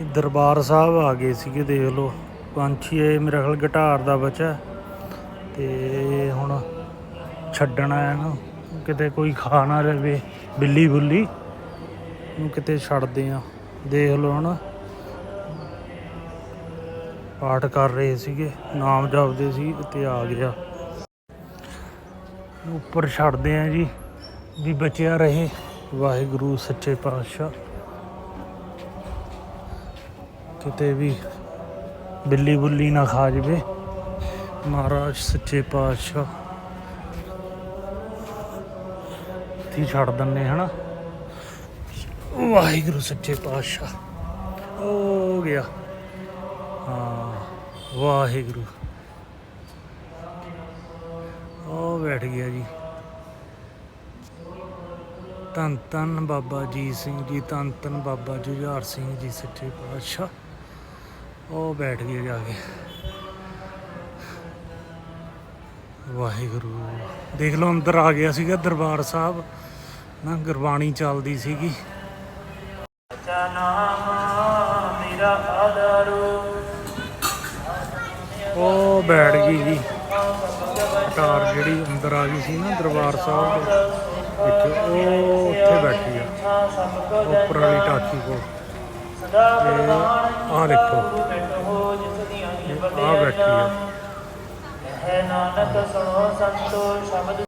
ਇਹ ਦਰਬਾਰ ਸਾਹਿਬ ਆ ਗਏ ਸੀਗੇ, ਦੇਖ ਲਓ। ਪੰਛੀ ਇਹ ਮੇਰੇ ਖਿਆਲ ਗਿਟਾਰ ਦਾ ਬੱਚਾ। ਤੇ ਹੁਣ ਛੱਡਣਾ ਇਹਨੂੰ ਕਿਤੇ ਕੋਈ ਖਾ ਨਾ ਲਵੇ ਬਿੱਲੀ ਬੁੱਲੀ ਨੂੰ ਕਿਤੇ ਛੱਡਦੇ ਆ ਦੇਖ ਲਓ ਹਣ ਪਾਠ ਕਰ ਰਹੇ ਸੀਗੇ, ਨਾਮ ਜਪਦੇ ਸੀ, ਤੇ ਆ ਗਿਆ। ਉੱਪਰ ਛੱਡਦੇ ਆ ਜੀ, ਵੀ ਬਚਿਆ ਰਹੇ। ਵਾਹਿਗੁਰੂ, ਸੱਚੇ ਪਾਤਸ਼ਾਹ। ਕਿਤੇ ਵੀ ਬਿੱਲੀ ਬੁੱਲੀ ਨਾ ਖਾ ਜਵੇ। ਮਹਾਰਾਜ ਸੱਚੇ ਪਾਤਸ਼ਾਹ। ਤੀ ਛੱਡ ਦਿੰਨੇ ਹਨਾ? ਵਾਹਿਗੁਰੂ ਸੱਚੇ ਪਾਤਸ਼ਾਹ। ਹੋ ਗਿਆ। ਹਾਂ, ਵਾਹਿਗੁਰੂ। ਉਹ ਬੈਠ ਗਿਆ ਜੀ। ਧੰਨ ਧੰਨ ਬਾਬਾ ਜੀ ਸਿੰਘ ਜੀ, ਧੰਨ ਧੰਨ ਬਾਬਾ ਜੁਝਾਰ ਸਿੰਘ ਜੀ, ਸੱਚੇ ਪਾਤਸ਼ਾਹ। ਉਹ ਬੈਠ ਗਏ ਜਾ ਕੇ। ਵਾਹਿਗੁਰੂ। ਦੇਖ ਲਓ ਅੰਦਰ ਆ ਗਿਆ ਸੀਗਾ ਦਰਬਾਰ ਸਾਹਿਬ। ਨਾ ਗੁਰਬਾਣੀ ਚੱਲਦੀ ਸੀਗੀ। ਨਾਮ ਮੇਰਾ ਆਧਾਰੋ। ਉਹ ਬੈਠ ਗਈ ਜੀ। ਕਟਾਰ ਜਿਹੜੀ ਅੰਦਰ ਆ ਗਈ ਸੀ ਨਾ ਦਰਬਾਰ ਸਾਹਿਬ ਦੇ ਵਿੱਚ ਉਹ ਉੱਥੇ ਬੈਠੀ ਆ। ਉੱਪਰ ਵਾਲੀ ਟਾਕੀ ਕੋਲ। ਤੇ ਆਹ ਦੇਖੋ। ਆ। ਬੈਠੀ ਹੈ ਨਾਨਕ ਸੁਣੋ ਸੰਤੋ ਸ਼ਬਦ